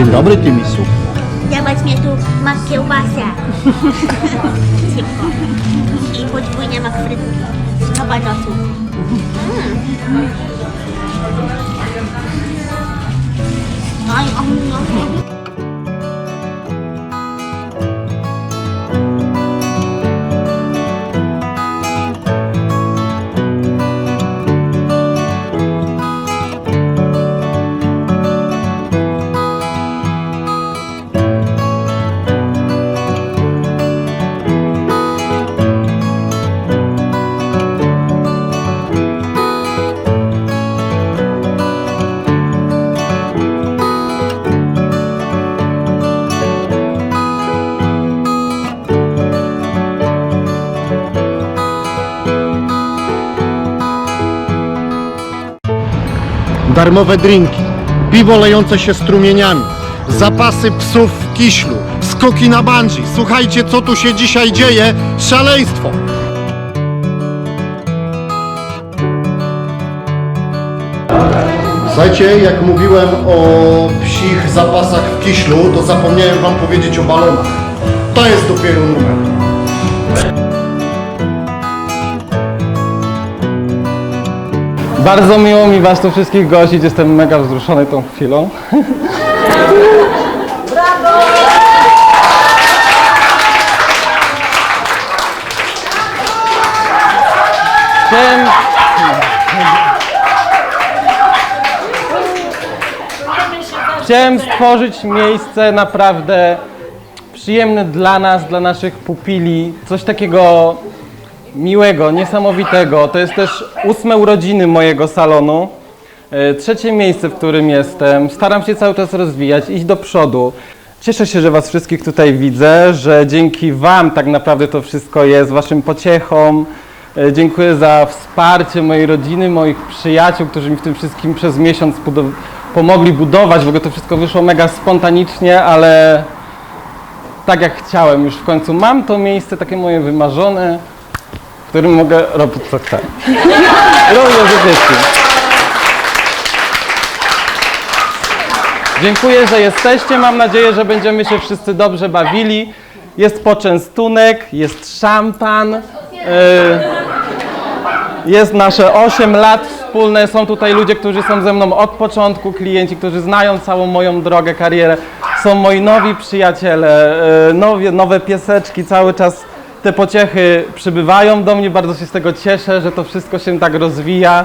Dzień dobry, Tymisu. Dawać mnie tu mak. Szybko. I podwójnie mak frytki. Z kabanosów. Mm. Aj, o, no. Darmowe drinki, piwo lejące się strumieniami, zapasy psów w kiślu, skoki na bungee. Słuchajcie, co tu się dzisiaj dzieje? Szaleństwo! Słuchajcie, jak mówiłem o psich zapasach w kiślu, to zapomniałem wam powiedzieć o balonach. To jest dopiero numer. Bardzo miło mi Was tu wszystkich gościć, jestem mega wzruszony tą chwilą. Chciałem... Chciałem stworzyć miejsce naprawdę przyjemne dla nas, dla naszych pupili, coś takiego miłego, niesamowitego. To jest też ósme urodziny mojego salonu. E, Trzecie miejsce, w którym jestem. Staram się cały czas rozwijać, iść do przodu. Cieszę się, że Was wszystkich tutaj widzę, że dzięki Wam tak naprawdę to wszystko jest, Waszym pociechom. E, Dziękuję za wsparcie mojej rodziny, moich przyjaciół, którzy mi w tym wszystkim przez miesiąc pomogli budować. W ogóle to wszystko wyszło mega spontanicznie, ale tak jak chciałem. Już w końcu mam to miejsce takie moje wymarzone, w którym mogę robić co chcę. Również z dzieci. Dziękuję, że jesteście. Mam nadzieję, że będziemy się wszyscy dobrze bawili. Jest poczęstunek, jest szampan. y, Jest nasze 8 lat wspólne. Są tutaj ludzie, którzy są ze mną od początku, klienci, którzy znają całą moją drogę, karierę. Są moi nowi przyjaciele, y, nowe, nowe pieseczki. Cały czas te pociechy przybywają do mnie. Bardzo się z tego cieszę, że to wszystko się tak rozwija.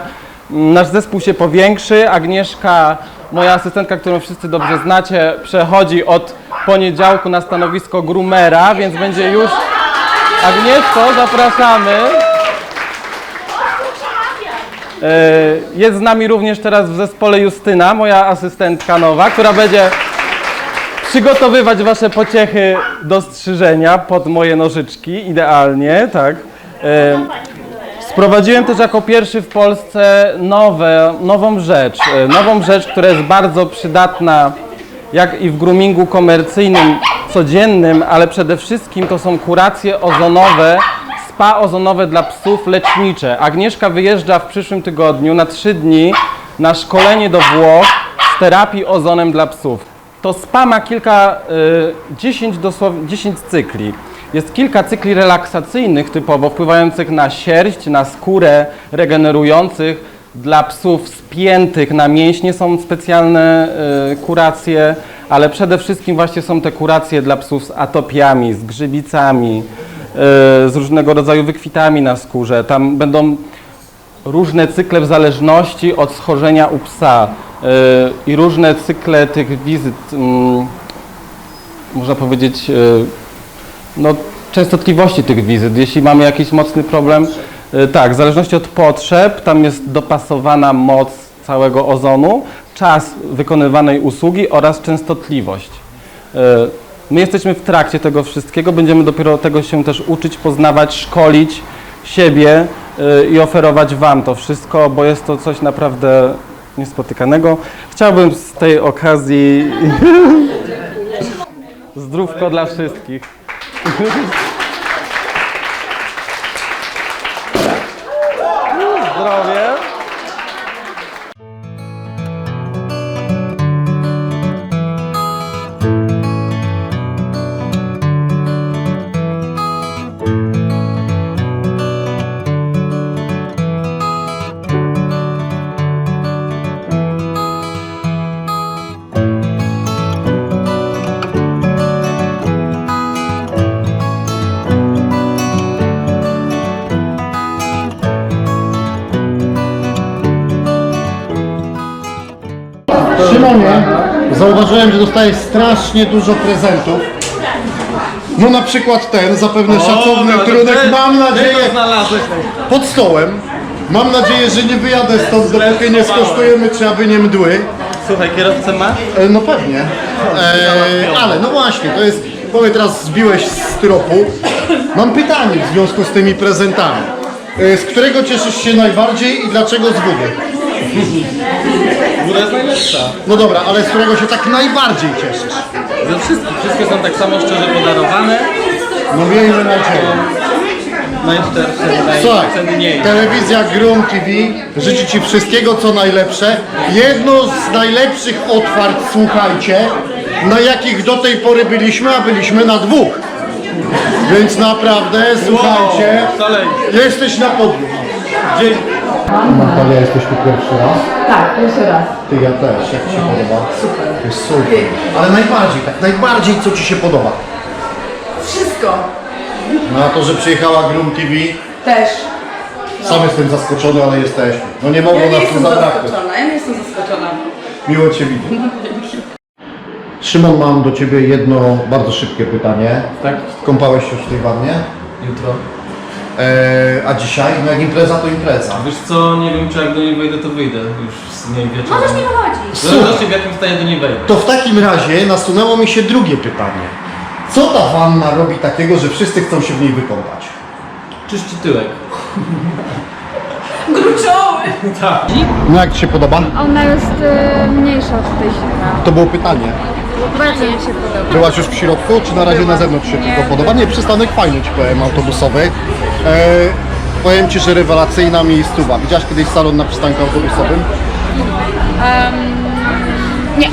Nasz zespół się powiększy. Agnieszka, moja asystentka, którą wszyscy dobrze znacie, przechodzi od poniedziałku na stanowisko groomera, więc będzie już... Agnieszko, zapraszamy. E, Jest z nami również teraz w zespole Justyna, moja asystentka nowa, która będzie przygotowywać wasze pociechy do strzyżenia pod moje nożyczki, idealnie, tak. Sprowadziłem też jako pierwszy w Polsce nowe, nową rzecz, e, nową rzecz, która jest bardzo przydatna jak i w groomingu komercyjnym, codziennym, ale przede wszystkim to są kuracje ozonowe, spa ozonowe dla psów lecznicze. Agnieszka wyjeżdża w przyszłym tygodniu na trzy dni na szkolenie do Włoch z terapii ozonem dla psów. To spa ma kilka, y, 10, dosłownie, 10 cykli. Jest kilka cykli relaksacyjnych typowo, wpływających na sierść, na skórę, regenerujących. Dla psów spiętych na mięśnie są specjalne y, kuracje, ale przede wszystkim właśnie są te kuracje dla psów z atopiami, z grzybicami, y, z różnego rodzaju wykwitami na skórze. Tam będą różne cykle w zależności od schorzenia u psa i różne cykle tych wizyt, mm, można powiedzieć, y, no, częstotliwości tych wizyt. Jeśli mamy jakiś mocny problem, y, tak, w zależności od potrzeb, tam jest dopasowana moc całego ozonu, czas wykonywanej usługi oraz częstotliwość. My jesteśmy w trakcie tego wszystkiego, będziemy dopiero tego się też uczyć, poznawać, szkolić siebie i oferować Wam to wszystko, bo jest to coś naprawdę niespotykanego. Chciałbym z tej okazji zdrówko dla wszystkich. Szymonie, zauważyłem, że dostajesz strasznie dużo prezentów. No na przykład ten, zapewne szacowny trunek, mam nadzieję, znalazłeś. pod stołem. Mam nadzieję, że nie wyjadę stąd, dopóki nie skosztujemy nie mdły. Słuchaj, kierowcę ma? E, No pewnie. E, ale no właśnie, to jest. Powiem teraz zbiłeś z tropu. Mam pytanie w związku z tymi prezentami. E, z którego cieszysz się najbardziej i dlaczego z Budy? Góra jest najlepsza. No dobra, ale z którego się tak najbardziej cieszysz? Ze wszystkich. Wszystkie są tak samo szczerze podarowane. No miejmy nadzieję. Najszczersze, Słuchaj, najcenniejsze. telewizja Grum TV życzy Ci wszystkiego co najlepsze. Jedno z najlepszych otwarć, słuchajcie, na jakich do tej pory byliśmy, a byliśmy na dwóch. Więc naprawdę, słuchajcie, jesteś na podium. Dzień. Natalia, jesteś tu pierwszy raz? Tak, jeszcze raz. Ty, ja też. Jak Ci się podoba? Super. Jest super. Ale najbardziej, tak najbardziej co Ci się podoba? Wszystko. Na to, że przyjechała Grum TV, Też. sam jestem zaskoczony, ale jesteśmy. No nie mogło Ja nie nas tu jestem zabraknąć. zaskoczona, ja nie jestem zaskoczona. Miło Cię widzieć. Szymon, mam do Ciebie jedno bardzo szybkie pytanie. Tak? Kąpałeś się już w tej wannie? Jutro. Eee, a dzisiaj? No jak impreza, to impreza. Wiesz co, nie wiem czy jak do niej wejdę, to wyjdę już z niej wieczorem. Możesz nie wychodzić. W jakim stanie do niej wejdę. To w takim razie nasunęło mi się drugie pytanie. Co ta wanna robi takiego, że wszyscy chcą się w niej wykąpać? Czyści tyłek. Gruczoły! No jak Ci się podoba? Ona jest e, mniejsza od tej zimna. To było pytanie. Bardzo mi się podoba. Byłaś już w środku, czy na razie na zewnątrz się tylko podoba? Nie, przystanek fajny Ci powiem, autobusowy. Eee, powiem Ci, że rewelacyjna miejscowa. Widziałaś kiedyś salon na przystanku autobusowym? nie.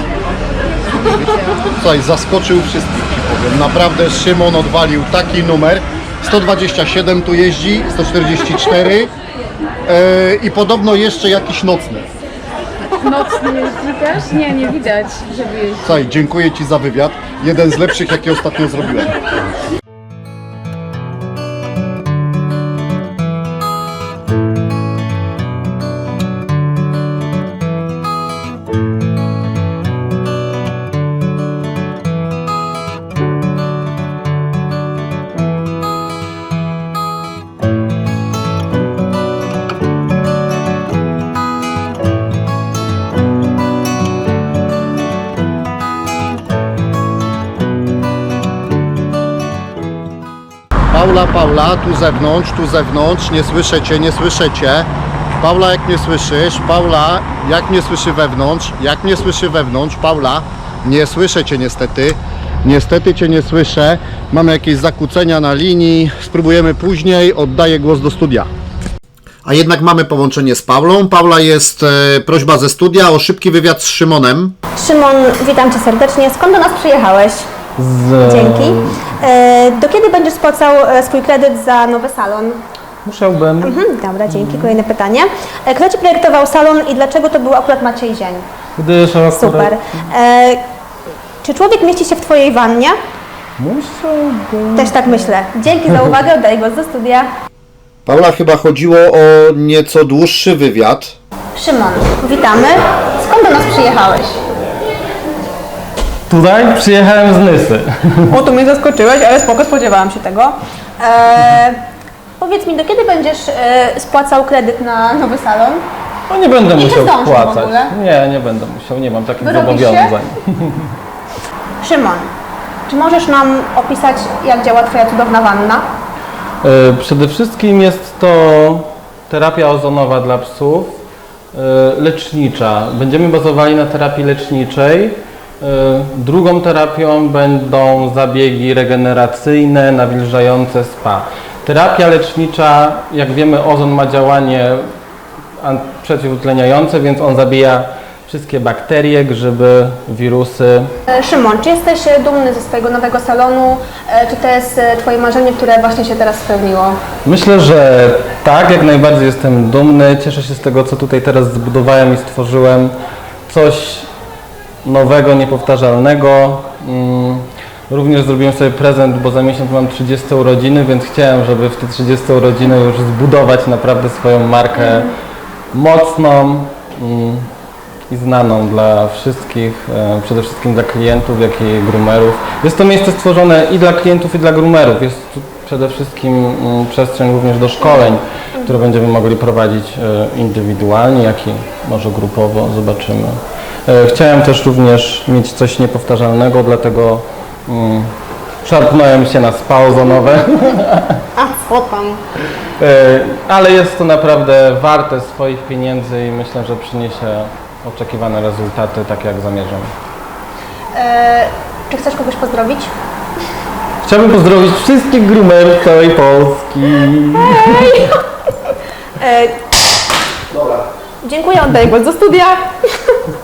Słuchaj, zaskoczył wszystkich Ci powiem. Naprawdę Szymon odwalił taki numer. 127 tu jeździ, 144 eee, i podobno jeszcze jakiś nocny. Nocny jeździ też? Nie, nie widać, żeby jeździł. Słuchaj, dziękuję Ci za wywiad. Jeden z lepszych, jaki ostatnio zrobiłem. Paula, Paula, tu zewnątrz, tu zewnątrz, nie słyszę Cię, nie słyszę Cię. Paula, jak mnie słyszysz? Paula, jak mnie słyszy wewnątrz? Jak mnie słyszy wewnątrz? Paula, nie słyszę Cię niestety. Niestety Cię nie słyszę. Mamy jakieś zakłócenia na linii. Spróbujemy później. Oddaję głos do studia. A jednak mamy połączenie z Paulą. Paula jest e, prośba ze studia o szybki wywiad z Szymonem. Szymon, witam Cię serdecznie. Skąd do nas przyjechałeś? Z... Dzięki. E, do kiedy będziesz spłacał e, swój kredyt za nowy salon? Musiałbym. Mhm, dobra, dzięki. Kolejne pytanie. E, kto Ci projektował salon i dlaczego to był akurat Maciej Zień? Gdyż akurat... Super. E, czy człowiek mieści się w Twojej wannie? Musiałbym. Też tak myślę. Dzięki za uwagę, oddaję głos do studia. Paula chyba chodziło o nieco dłuższy wywiad. Szymon, witamy. Skąd do nas przyjechałeś? Tutaj przyjechałem z Nysy. O, tu mnie zaskoczyłeś, ale spoko, spodziewałam się tego. E, powiedz mi, do kiedy będziesz e, spłacał kredyt na nowy salon? No nie będę Nie musiał zdążysz w wpłacać. ogóle? Nie, nie będę musiał, nie mam takich Wyrobisz się? zobowiązań. Szymon, czy możesz nam opisać, jak działa Twoja cudowna wanna? E, Przede wszystkim jest to terapia ozonowa dla psów, e, lecznicza. Będziemy bazowali na terapii leczniczej. E, Drugą terapią będą zabiegi regeneracyjne, nawilżające spa. Terapia lecznicza, jak wiemy, ozon ma działanie an- przeciwutleniające, więc on zabija wszystkie bakterie, grzyby, wirusy, E, Szymon, czy jesteś e, dumny ze swojego nowego salonu? E, Czy to jest Twoje marzenie, które właśnie się teraz spełniło? Myślę, że tak, jak najbardziej jestem dumny. Cieszę się z tego, co tutaj teraz zbudowałem i stworzyłem. Coś nowego, niepowtarzalnego. Mm, Również zrobiłem sobie prezent, bo za miesiąc mam 30 urodziny, więc chciałem, żeby w te 30 urodziny już zbudować naprawdę swoją markę mocną. I znaną dla wszystkich, e, przede wszystkim dla klientów, jak i groomerów. Jest to miejsce stworzone i dla klientów, i dla groomerów. Jest tu przede wszystkim mm, przestrzeń również do szkoleń, które będziemy mogli prowadzić e, indywidualnie, jak i może grupowo, zobaczymy. E, Chciałem też również mieć coś niepowtarzalnego, dlatego mm, szarpnąłem się na spa ozonowe. A co tam? E, Ale jest to naprawdę warte swoich pieniędzy i myślę, że przyniesie oczekiwane rezultaty, tak jak zamierzam. E, czy chcesz kogoś pozdrowić? Chciałbym pozdrowić wszystkich groomerów całej Polski. E, Dziękuję, oddaję głos do studia.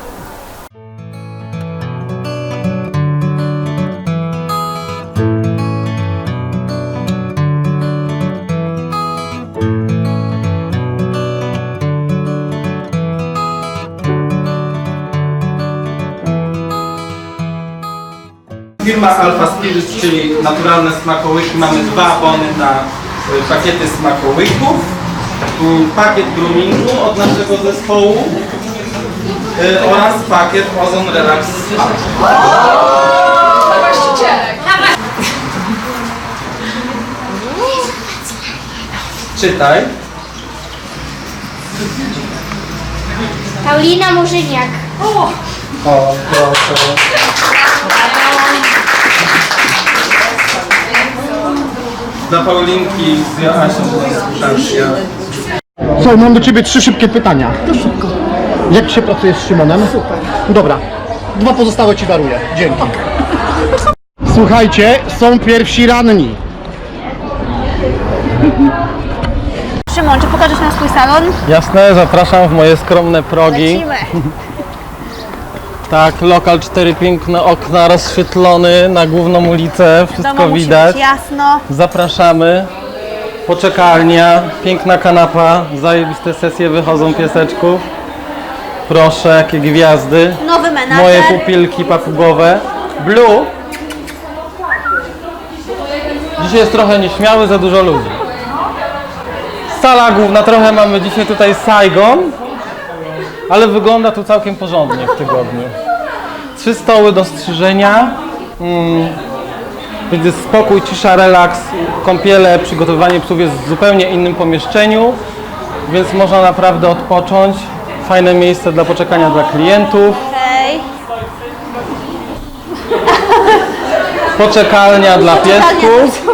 Firma Alpha Spirits, czyli naturalne smakołyki. Mamy dwa bony na y, pakiety smakołyków. Pakiet groomingu od naszego zespołu y, oraz pakiet Ozon Relax Spa. Czytaj. Paulina Murzyniak. O, proszę. Dla Paulinki z Joasią. Słuchaj, mam do Ciebie trzy szybkie pytania. To szybko. Jak się pracuje z Szymonem? Super. Dobra. Dwa pozostałe Ci daruję. Dzięki. Słuchajcie, są pierwsi ranni. Szymon, czy pokażesz nam swój salon? Jasne, zapraszam w moje skromne progi. Lecimy. Tak, lokal, cztery piękne okna, rozświetlony na główną ulicę, wszystko musi widać. być jasno. Zapraszamy. Poczekalnia, piękna kanapa, zajebiste sesje wychodzą pieseczków. Proszę, jakie gwiazdy. Nowy menadżer. Moje pupilki papugowe. Blue. Dzisiaj jest trochę nieśmiały, za dużo ludzi. Sala główna, trochę mamy dzisiaj tutaj Saigon, ale wygląda tu całkiem porządnie w tygodniu. Trzy stoły do strzyżenia. Mm, więc jest spokój, cisza, relaks, kąpiele, przygotowywanie psów jest w zupełnie innym pomieszczeniu, więc można naprawdę odpocząć. Fajne miejsce dla poczekania dla klientów. Hej. Poczekalnia dla piesków,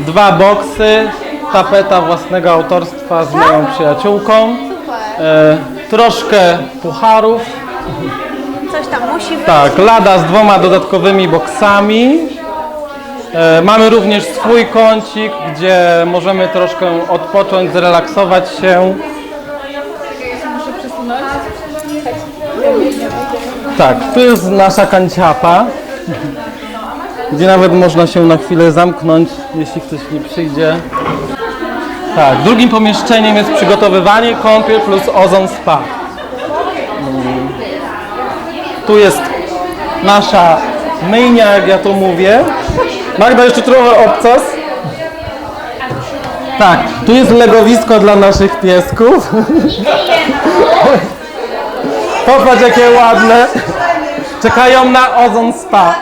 dwa boksy, tapeta własnego autorstwa z moją przyjaciółką, e, troszkę pucharów, Coś tam musi być. tak, lada z dwoma dodatkowymi boksami. E, mamy również swój kącik, gdzie możemy troszkę odpocząć, zrelaksować się. Tak, tu jest nasza kanciapa, gdzie nawet można się na chwilę zamknąć, jeśli ktoś nie przyjdzie. Tak, drugim pomieszczeniem jest przygotowywanie, kąpiel plus ozon spa. Mm. Tu jest nasza myjnia, jak ja to mówię. Magda, jeszcze trochę obcas. Tak, tu jest legowisko dla naszych piesków. Popatrz jakie ładne. Czekają na ozon spa.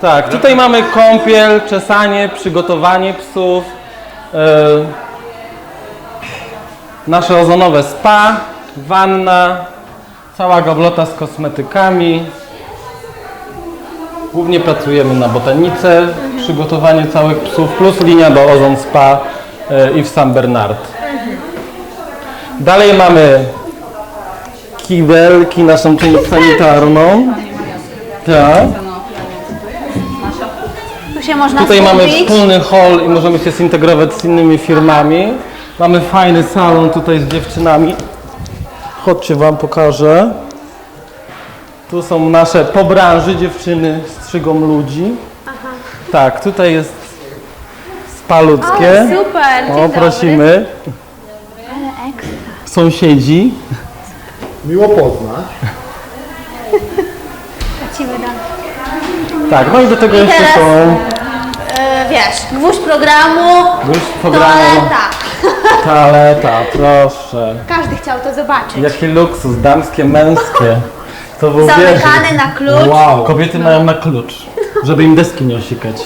Tak, tutaj mamy kąpiel, czesanie, przygotowanie psów. e, nasze ozonowe spa, wanna, cała gablota z kosmetykami. Głównie pracujemy na botanice, przygotowanie całych psów, plus linia do Ozon Spa e, i w San Bernard. Dalej mamy kibelki, naszą część sanitarną. Tak. Się można Tutaj mamy skupić. wspólny hall i możemy się zintegrować z innymi firmami. Mamy fajny salon tutaj z dziewczynami. Chodźcie Wam pokażę. Tu są nasze po branży dziewczyny strzygą ludzi. Tak, tutaj jest spa ludzkie. Super, dzień O, prosimy. Sąsiedzi. Miło poznać. Lecimy dalej. Tak, no i do tego jeszcze teraz- są E, wiesz, gwóźdź programu, już programu. toaleta. Toaleta, proszę. Każdy chciał to zobaczyć. Jaki luksus, damskie, męskie. To był Zamykany na klucz. Wow, kobiety mają na klucz, żeby im deski nie osikać.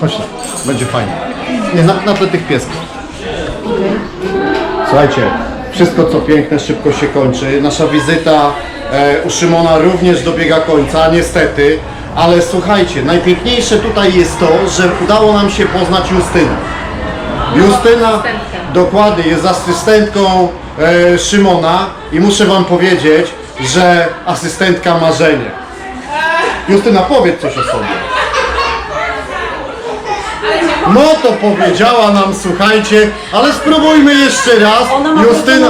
Chodź, tam, będzie fajnie. Nie, na, na tle tych piesków. Słuchajcie, wszystko co piękne szybko się kończy. Nasza wizyta e, u Szymona również dobiega końca, niestety. Ale słuchajcie, najpiękniejsze tutaj jest to, że udało nam się poznać Justynę. Justyna dokładnie jest asystentką e, Szymona i muszę wam powiedzieć, że asystentka marzenie. Justyna, powiedz coś o sobie. No to powiedziała nam, słuchajcie, ale spróbujmy jeszcze raz. Justyna,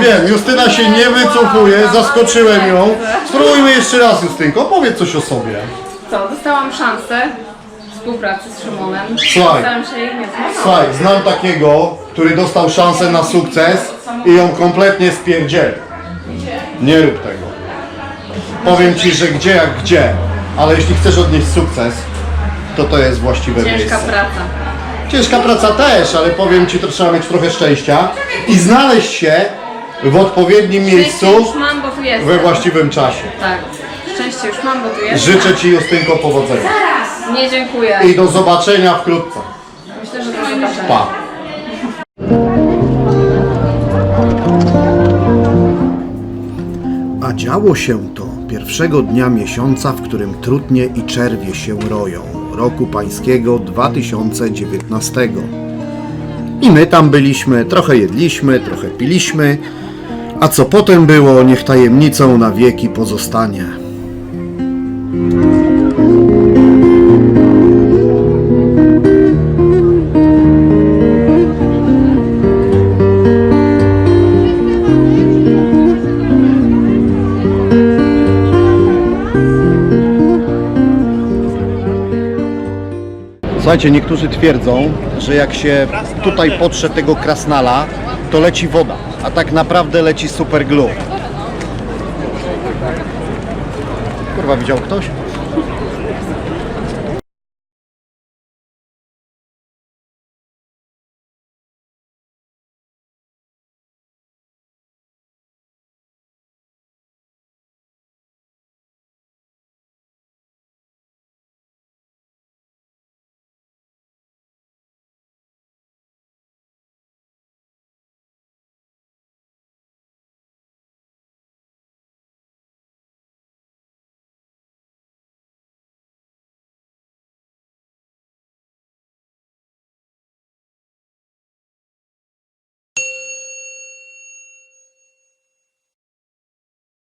wiem, Justyna się nie wycofuje, zaskoczyłem ją. Spróbujmy jeszcze raz, Justynko, powiedz coś o sobie. Co, dostałam szansę współpracy z Szymonem. Słuchaj. Staram się jej nie zmarnować. Słuchaj, znam takiego, który dostał szansę na sukces i ją kompletnie spierdzieli. Nie rób tego. Powiem ci, że gdzie jak gdzie, ale jeśli chcesz odnieść sukces, to to jest właściwe Ciężka miejsce. praca. Ciężka praca też, ale powiem ci, to trzeba mieć trochę szczęścia i znaleźć się w odpowiednim miejscu Szczęście już mam, bo tu jestem. we właściwym czasie. Tak. Szczęście już mam, bo tu jestem. Życzę ci, Justynko, powodzenia Nie dziękuję. i do zobaczenia wkrótce. Myślę, że do zobaczenia. Pa! A działo się to pierwszego dnia miesiąca, w którym trutnie i czerwie się roją, roku pańskiego 2019. I my tam byliśmy, trochę jedliśmy, trochę piliśmy, a co potem było, niech tajemnicą na wieki pozostanie. Słuchajcie, niektórzy twierdzą, że jak się tutaj potrze tego krasnala, to leci woda, a tak naprawdę leci super glue. Kurwa, widział ktoś?